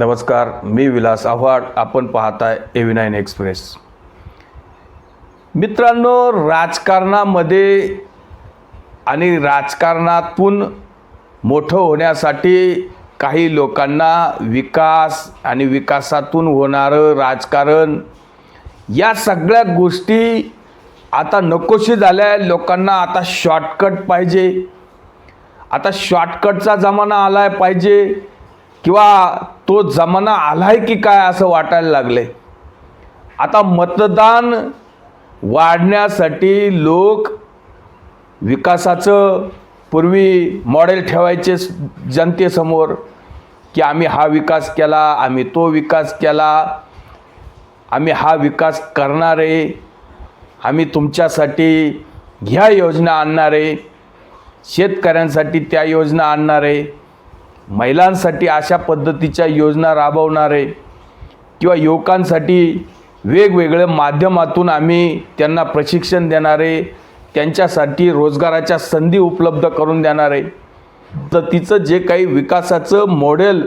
नमस्कार मी विलास आव्हाड. आपण पाहताय एव्ही नाईन एक्सप्रेस. मित्रांनो राजकारणामध्ये आणि राजकारणातून मोठं होण्यासाठी काही लोकांना विकास आणि विकासातून होणारं राजकारण या सगळ्या गोष्टी आता नकोशी झाल्या. लोकांना आता शॉर्टकट पाहिजे. आता शॉर्टकटचा जमाना आला पाहिजे. किंवा तो जमाना आलाय की काय असं वाटायला लागले आता मतदान वाढण्यासाठी लोक विकासाचं पूर्वी मॉडेल ठेवायचे जनतेसमोर की आम्ही हा विकास केला आम्ही तो विकास केला आम्ही हा विकास करणार आहे आम्ही तुमच्यासाठी ह्या योजना आणणार आहे शेतकऱ्यांसाठी त्या योजना आणणार. आहे महिलांसाठी अशा पद्धतीच्या योजना राबवणारे किंवा युवकांसाठी वेगवेगळ्या माध्यमातून आम्ही त्यांना प्रशिक्षण देणारे त्यांच्यासाठी रोजगाराच्या संधी उपलब्ध करून देणारे. तर तिचं जे काही विकासाचं मॉडेल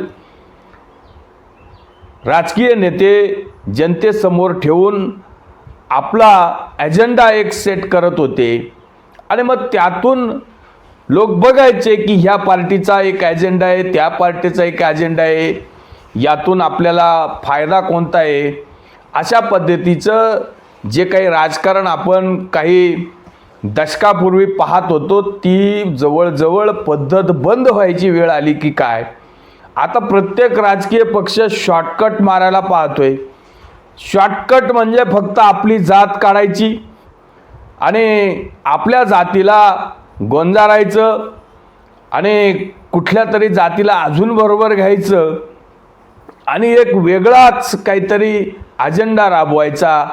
राजकीय नेते जनतेसमोर ठेवून आपला ॲजेंडा एक सेट करत होते. आणि मग त्यातून लोक बघायचे की ह्या पार्टीचा एक ॲजेंडा आहे त्या पार्टीचा एक ॲजेंडा आहे. यातून आपल्याला फायदा कोणता आहे? अशा पद्धतीचं जे काही राजकारण आपण काही दशकापूर्वी पाहत होतो ती जवळजवळ पद्धत बंद व्हायची वेळ आली की काय? आता प्रत्येक राजकीय पक्ष शॉर्टकट मारायला पाहतोय. शॉर्टकट म्हणजे फक्त आपली जात काढायची. आणि आपल्या जातीला गोंजारायचं आणि कुठल्या तरी जातीला अजून बरोबर घ्यायचं आणि एक वेगळाच काहीतरी अजेंडा राबवायचा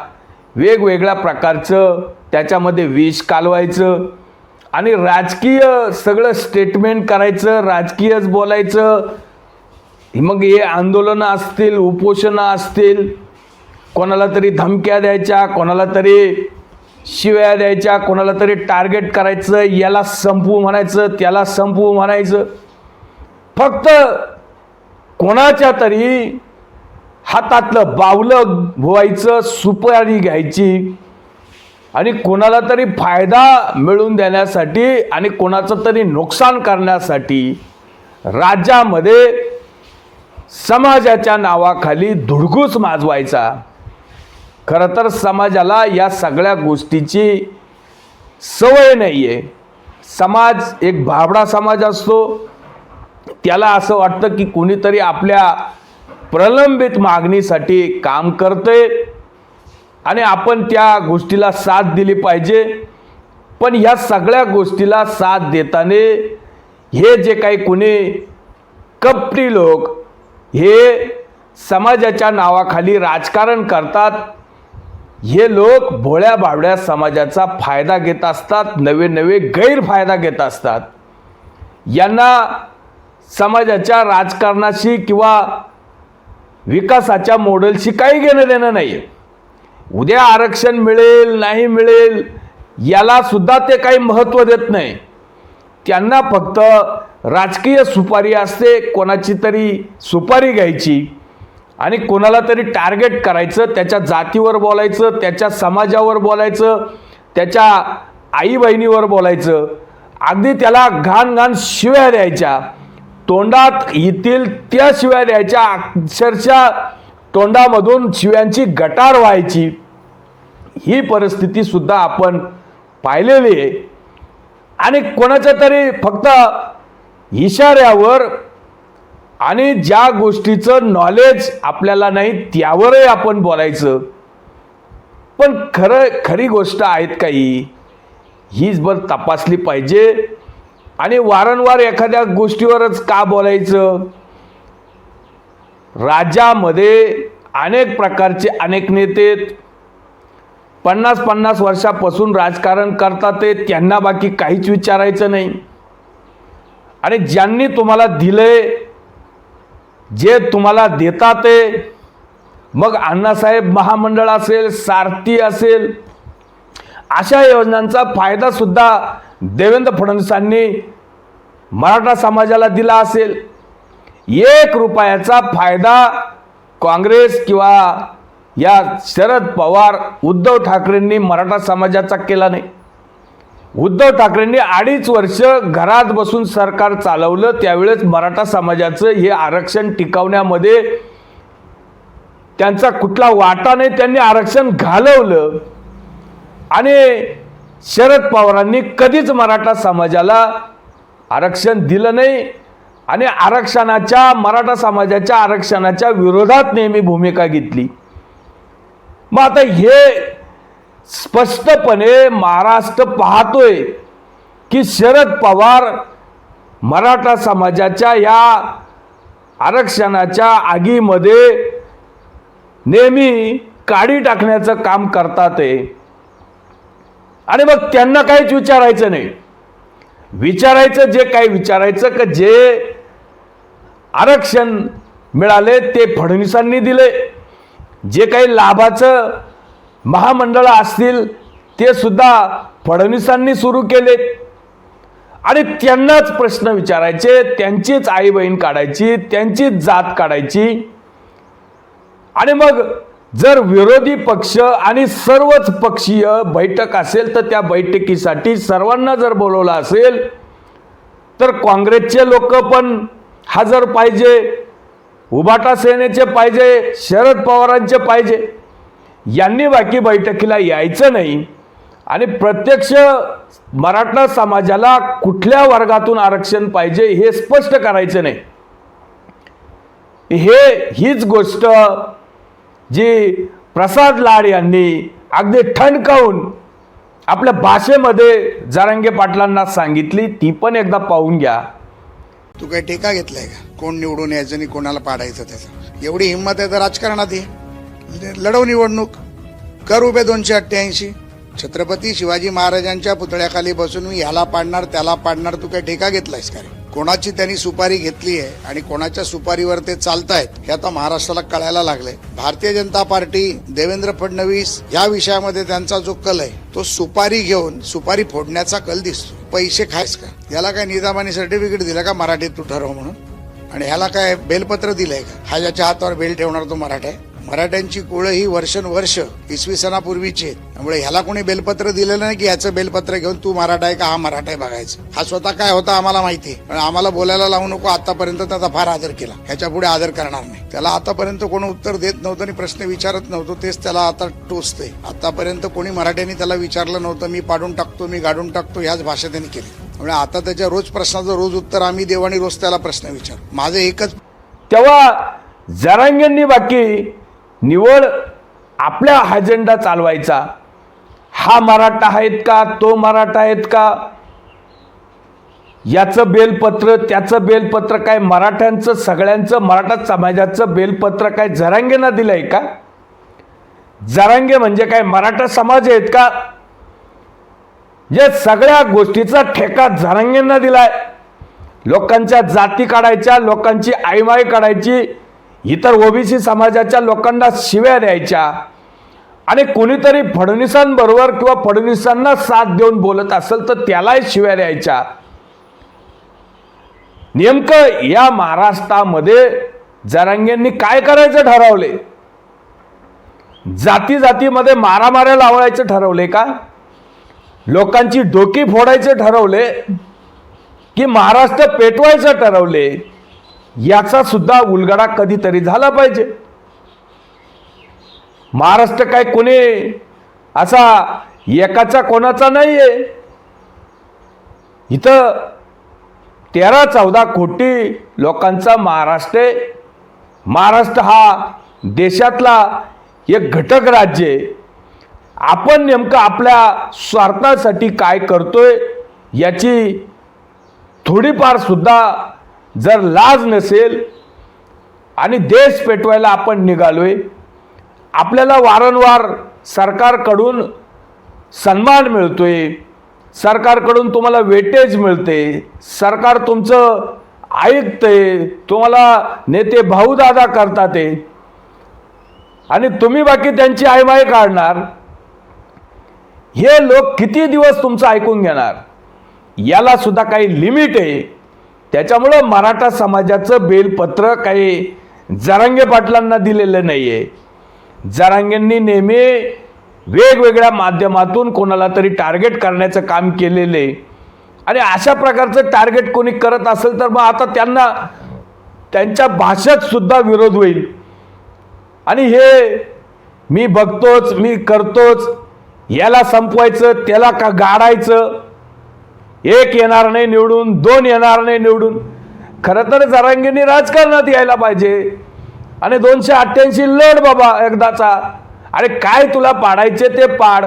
वेगवेगळ्या प्रकारचं त्याच्यामध्ये विष कालवायचं आणि राजकीय सगळं स्टेटमेंट करायचं राजकीयच बोलायचं. मग हे आंदोलनं असतील उपोषणं असतील कोणाला तरी धमक्या द्यायच्या कोणाला तरी शिव्या द्यायच्या कोणाला तरी टार्गेट करायचं याला संपवू म्हणायचं त्याला संपवू म्हणायचं. फक्त कोणाच्या तरी हातातलं बावलं व्हायचं सुपारी घ्यायची आणि कोणाला तरी फायदा मिळवून देण्यासाठी आणि कोणाचं तरी नुकसान करण्यासाठी राज्यामध्ये समाजाच्या नावाखाली धुडगूस माजवायचा. खरं तर समाजाला या सगळ्या गोष्टीची सवय नाही आहे समाज एक भाबडा समाज असतो. त्याला असं वाटतं की कोणीतरी आपल्या प्रलंबित मागणीसाठी काम करते आणि आपण त्या गोष्टीला साथ दिली पाहिजे. पण ह्या सगळ्या गोष्टीला साथ देताना हे जे काही कोणी कपटी लोक हे समाजाच्या नावाखाली राजकारण करतात. हे लोक भोळ्या बावड्या समाजाचा फायदा घेत असतात नवे नवे गैरफायदा घेत असतात. यांना समाजाच्या राजकारणाशी किंवा विकासाच्या मॉडेलशी काही घेणं देणं नाही उद्या आरक्षण मिळेल नाही मिळेल याला सुद्धा ते काही महत्त्व देत नाही. त्यांना फक्त राजकीय सुपारी असते कोणाची तरी सुपारी घ्यायची. आणि कोणाला तरी टार्गेट करायचं त्याच्या जातीवर बोलायचं त्याच्या समाजावर बोलायचं त्याच्या आई बहिणीवर बोलायचं अगदी त्याला घाण घाण शिव्या द्यायच्या. तोंडात येतील त्या शिव्या द्यायच्या. अक्षरशः तोंडामधून शिव्यांची गटार व्हायची. ही परिस्थिती सुद्धा आपण पाहिलेली आहे. आणि कोणाच्या तरी फक्त इशाऱ्यावर आणि ज्या गोष्टीचं नॉलेज आपल्याला नाही त्यावरही आपण बोलायचं. पण खरं खरी गोष्ट आहेत काही. हीच बर तपासली पाहिजे. आणि वारंवार एखाद्या गोष्टीवरच का बोलायचं? राज्यामध्ये अनेक प्रकारचे अनेक नेते पन्नास पन्नास वर्षापासून राजकारण करतात ते त्यांना बाकी काहीच विचारायचं नाही. आणि ज्यांनी तुम्हाला दिलंय जे तुम्हाला देतात ते मग अण्णासाहेब महामंडळ असेल सारथी असेल अशा योजनांचा फायदासुद्धा देवेंद्र फडणवीसांनी मराठा समाजाला दिला असेल. एक रुपयाचा फायदा काँग्रेस किंवा या शरद पवार उद्धव ठाकरेंनी मराठा समाजाचा केला नाही. उद्धव ठाकरेंनी अडीच वर्ष घरात बसून सरकार चालवलं त्यावेळेस मराठा समाजाचं हे आरक्षण टिकवण्यामध्ये त्यांचा कुठला वाटा नाही त्यांनी आरक्षण घालवलं. आणि शरद पवारांनी कधीच मराठा समाजाला आरक्षण दिलं नाही आणि आरक्षणाच्या मराठा समाजाच्या आरक्षणाच्या विरोधात नेहमी भूमिका घेतली. मग आता हे स्पष्टपणे महाराष्ट्र पाहतोय की शरद पवार मराठा समाजाच्या या आरक्षणाच्या आगीमध्ये नेहमी काडी टाकण्याचं काम करतात आहे. आणि मग त्यांना काहीच विचारायचं नाही. विचारायचं जे काही विचारायचं का जे आरक्षण मिळाले ते फडणवीसांनी दिले. जे काही लाभाचं महामंडळ असतील ते सुद्धा फडणवीसांनी सुरू केले आणि त्यांनाच प्रश्न विचारायचे त्यांचीच आई बहीण काढायची त्यांचीच जात काढायची. आणि मग जर विरोधी पक्ष आणि सर्वच पक्षीय बैठक असेल तर त्या बैठकीसाठी सर्वांना जर बोलवलं असेल तर काँग्रेसचे लोक पण हजर पाहिजे उबाटा सेनेचे पाहिजे शरद पवारांचे पाहिजे. यांनी बाकी बैठकीला यायचं नाही. आणि प्रत्यक्ष मराठा समाजाला कुठल्या वर्गातून आरक्षण पाहिजे हे स्पष्ट करायचं नाही. हे हीच गोष्ट जी प्रसाद लाड यांनी अगदी ठणकावून आपल्या भाषेमध्ये जारंगे पाटलांना सांगितली ती पण एकदा पाहून घ्या. तू काय टेका घेतलाय का? कोण निवडून यायचं आणि कोणाला पाडायचं त्याचं? एवढी हिंमत आहे तर राजकारणात ये. म्हणजे लढव निवडणूक कर उभे दोनशे अठ्ठ्याऐंशी. छत्रपती शिवाजी महाराजांच्या पुतळ्याखाली बसून मी ह्याला पाडणार त्याला पाडणार तू काय ठेका घेतलायस का रे? कोणाची त्यांनी सुपारी घेतली आहे आणि कोणाच्या सुपारीवर ते चालतायत हे आता महाराष्ट्राला कळायला लागले भारतीय जनता पार्टी देवेंद्र फडणवीस या विषयामध्ये त्यांचा जो कल आहे तो सुपारी घेऊन सुपारी फोडण्याचा कल दिसतो पैसे खायस का? याला काय निजामानी सर्टिफिकेट दिलं का मराठीत तू ठरव म्हणून? आणि ह्याला काय बेलपत्र दिलंय का? हा ज्याच्या हातावर बेल ठेवणार तो मराठा आहे. मराठ्यांची कुळं ही वर्षानुवर्ष इसवी सणापूर्वीची आहेत त्यामुळे ह्याला कोणी बेलपत्र दिलेलं नाही की ह्याचं बेलपत्र घेऊन तू मराठा आहे का हा मराठा आहे बघायचं. हा स्वतः काय होता आम्हाला माहिती आहे. पण आम्हाला बोलायला लावू नको आतापर्यंत त्याचा फार आदर केला. ह्याच्या पुढे आदर करणार नाही. त्याला आतापर्यंत कोणी उत्तर देत नव्हतं आणि प्रश्न विचारत नव्हतो तेच त्याला आता टोचते आतापर्यंत कोणी मराठ्यांनी त्याला विचारलं नव्हतं मी पाडून टाकतो मी गाडून टाकतो ह्याच भाषा त्यांनी केली. त्यामुळे आता त्याच्या रोज प्रश्नाचं रोज उत्तर आम्ही देऊ आणि रोज त्याला प्रश्न विचार माझं एकच तेव्हा जरांगेंनी बाकी निवड आपल्या अजेंडा चालवायचा. हा मराठा आहेत का? तो मराठा आहेत का? याचं बेलपत्र त्याचं बेलपत्र काय मराठ्यांचं सगळ्यांचं मराठा समाजाचं बेलपत्र काय जरांगेंना दिलंय का? जरांगे म्हणजे काय मराठा समाज आहेत का? जे सगळ्या गोष्टीचा ठेका जरांगेंना दिलाय. लोकांच्या जाती काढायच्या लोकांची आईमाई काढायची इतर ओबीसी समाजाच्या लोकांना शिव्या द्यायच्या आणि कोणीतरी फडणवीसांबरोबर किंवा फडणवीसांना साथ देऊन बोलत असेल तर त्यालाही शिव्या द्यायच्या. नेमकं या महाराष्ट्रामध्ये जरांगेंनी काय करायचं ठरवले? जाती जातीमध्ये मारामाऱ्या लावायचं ठरवले का? लोकांची डोकी फोडायचे ठरवले? की महाराष्ट्र पेटवायचं ठरवले? याचा सुद्धा उलगडा कधीतरी झाला पाहिजे. महाराष्ट्र काय कोणी असा एकाचा कोणाचा नाही आहे इथं तेरा चौदा कोटी लोकांचा महाराष्ट्र आहे. महाराष्ट्र हा देशातला एक घटक राज्य आहे. आपण नेमकं आपल्या स्वार्थासाठी काय करतोय याची थोडीफार सुद्धा जर लाज नसेल आणि देश पेटवायला आपण निघालोय आपल्याला वारंवार सरकारकडून सन्मान मिळतोय सरकारकडून तुम्हाला वेटेज मिळते सरकार तुमचं ऐकते तुम्हाला नेते भाऊदादा करतात आहे आणि तुम्ही बाकी त्यांची आयमाय काढणार. हे लोक किती दिवस तुमचं ऐकून घेणार? याला सुद्धा काही लिमिट आहे. त्याच्यामुळं मराठा समाजाचं बेलपत्र काही जरांगे पाटलांना दिलेलं नाही आहे जरांगेंनी नेहमी वेगवेगळ्या माध्यमातून कोणाला तरी टार्गेट करण्याचं काम केलेलं. आहे आणि अशा प्रकारचं टार्गेट कोणी करत असेल तर मग आता त्यांना त्यांच्या भाषेत सुद्धा विरोध होईल. आणि हे मी बघतोच मी करतोच याला संपवायचं त्याला का गाडायचं एक येणार नाही निवडून दोन येणार नाही निवडून. खरं तर जरांगींनी राजकारणात यायला पाहिजे. आणि दोनशे अठ्ठ्याऐंशी लढ बाबा एकदाचा. अरे काय तुला पाडायचे ते पाड.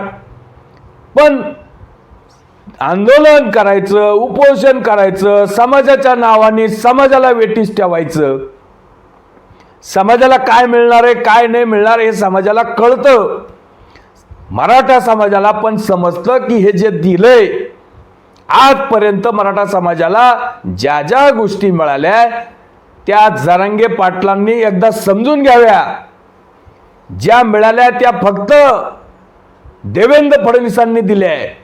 पण आंदोलन करायचं उपोषण करायचं समाजाच्या नावाने समाजाला वेटीस ठेवायचं. समाजाला काय मिळणार आहे काय नाही मिळणार हे समाजाला कळतं. मराठा समाजाला पण समजतं की हे जे दिलंय आजपर्यंत मराठा समाजाला ज्या ज्या गोष्टी मिळाल्या त्या जरांगे पाटलांनी एकदा समजून घ्याव्या. ज्या मिळाल्या त्या फक्त देवेंद्र फडणवीसांनी दिल्या आहे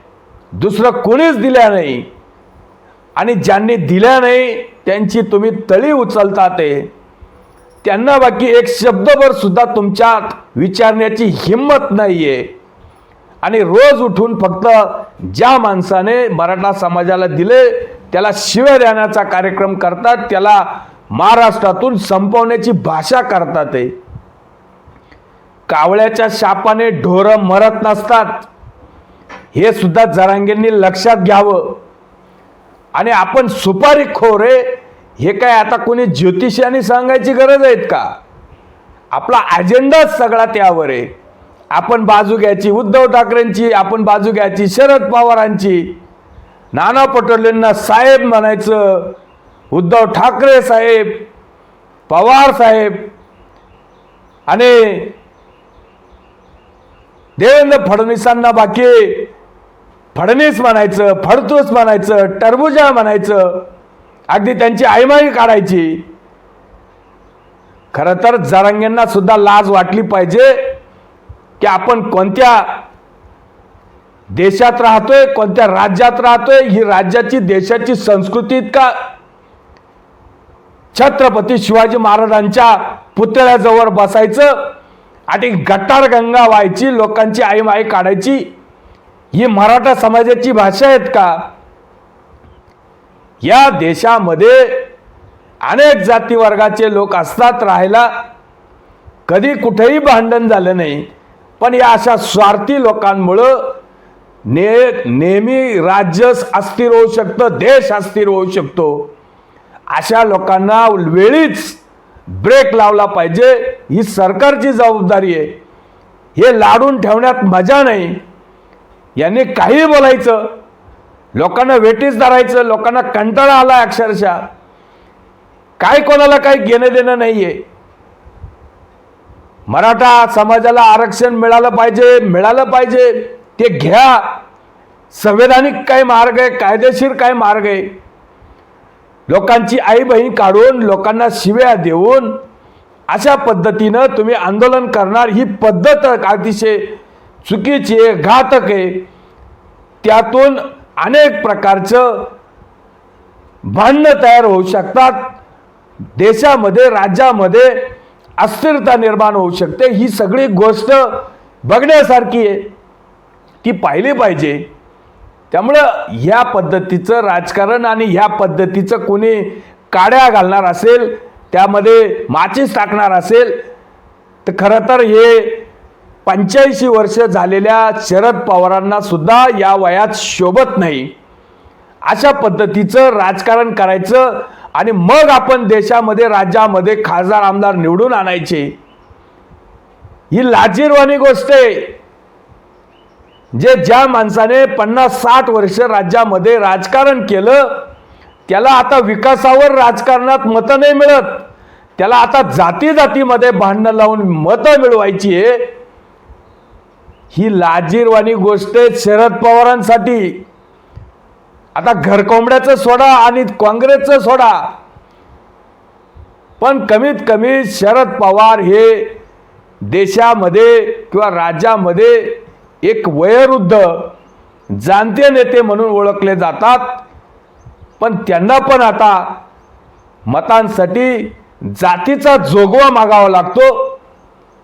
दुसरं कोणीच दिल्या नाही. आणि ज्यांनी दिल्या नाही त्यांची तुम्ही तळी उचलता ते. त्यांना बाकी एक शब्दभर सुद्धा तुमच्यात विचारण्याची हिंमत नाहीये. आणि रोज उठून फक्त ज्या माणसाने मराठा समाजाला दिले त्याला शिव्या देण्याचा कार्यक्रम करतात त्याला महाराष्ट्रातून संपवण्याची भाषा करतात ते. कावळ्याच्या शापाने ढोरं मरत नसतात. हे सुद्धा जरांगेंनी लक्षात घ्यावं. आणि आपण सुपारी खोरे हे काय आता कोणी ज्योतिषाने सांगायची गरज आहेत का? आपला अजेंडाच सगळा त्यावर आहे. आपण बाजू घ्यायची. उद्धव ठाकरेंची आपण बाजू घ्यायची. शरद पवारांची. नाना पटोलेंना साहेब म्हणायचं. उद्धव ठाकरे साहेब पवार साहेब आणि देवेंद्र फडणवीसांना बाकी फडणीस म्हणायचं फडतूस म्हणायचं टरबुजा म्हणायचं. अगदी त्यांची आईमाई काढायची. खरं तर जरांगेंना सुद्धा लाज वाटली पाहिजे. की आपण कोणत्या देशात राहतोय कोणत्या राज्यात राहतोय ही राज्याची देशाची संस्कृती का छत्रपती शिवाजी महाराजांच्या पुतळ्याजवळ बसायचं आणि गटार गंगा व्हायची लोकांची आई माई काढायची. ही मराठा समाजाची भाषा आहेत का? या देशामध्ये अनेक जाती वर्गाचे लोक असतात राहायला. कधी कुठेही भांडण झालं नाही. पण या अशा स्वार्थी लोकांमुळं ने नेहमी राज्य अस्थिर होऊ शकतं देश अस्थिर होऊ शकतो. अशा लोकांना वेळीच ब्रेक लावला पाहिजे. ही सरकारची जबाबदारी आहे. हे लाडून ठेवण्यात मजा नाही. यांनी काही बोलायचं. लोकांना वेटीस धरायचं लोकांना कंटाळा आला अक्षरशः. काय कोणाला काही घेणं देणं नाही आहे मराठा समाजाला आरक्षण मिळालं पाहिजे मिळालं पाहिजे. ते घ्या. संवैधानिक काय मार्ग आहे? कायदेशीर काय मार्ग आहे? लोकांची आई बहीण काढून लोकांना शिव्या देऊन अशा पद्धतीनं तुम्ही आंदोलन करणार. ही पद्धत अतिशय चुकीची आहे घातक आहे. त्यातून अनेक प्रकारचं भांडणं तयार होऊ शकतात. देशामध्ये राज्यामध्ये अस्थिरता निर्माण होऊ शकते. ही सगळी गोष्ट बघण्यासारखी आहे. ती पाहिली पाहिजे. त्यामुळं ह्या पद्धतीचं राजकारण आणि ह्या पद्धतीचं कोणी काड्या घालणार असेल त्यामध्ये माचीस टाकणार असेल तर खरं तर हे पंच्याऐंशी वर्ष झालेल्या शरद पवारांना सुद्धा या वयात शोभत नाही. अशा पद्धतीचं राजकारण करायचं आणि मग आपण देशामध्ये राज्यामध्ये खासदार आमदार निवडून आणायचे. ही लाजीरवाणी गोष्ट आहे. जे ज्या माणसाने पन्नास साठ वर्ष राज्यामध्ये राजकारण केलं त्याला आता विकासावर राजकारणात मतं नाही मिळत. त्याला आता जाती जातीमध्ये भांडणं लावून मतं मिळवायची आहे. ही लाजीरवाणी गोष्ट आहे शरद पवारांसाठी. आता घरकोंबड्याचं सोडा आणि काँग्रेसचं सोडा. पण कमीत कमी शरद पवार हे देशामध्ये किंवा राज्यामध्ये एक वयोवृद्ध जाणते नेते म्हणून ओळखले जातात. पण त्यांना पण आता मतांसाठी जातीचा जोगवा मागावा लागतो.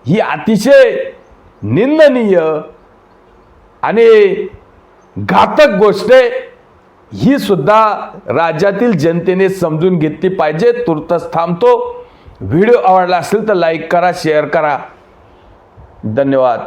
ही अतिशय निंदनीय आणि घातक गोष्ट आहे. ही सुद्धा राज्यातील जनतेने समजून घेतली पाहिजे. तुर्तच थांबतो. व्हिडिओ आवडला असेल तर लाईक करा शेअर करा. धन्यवाद.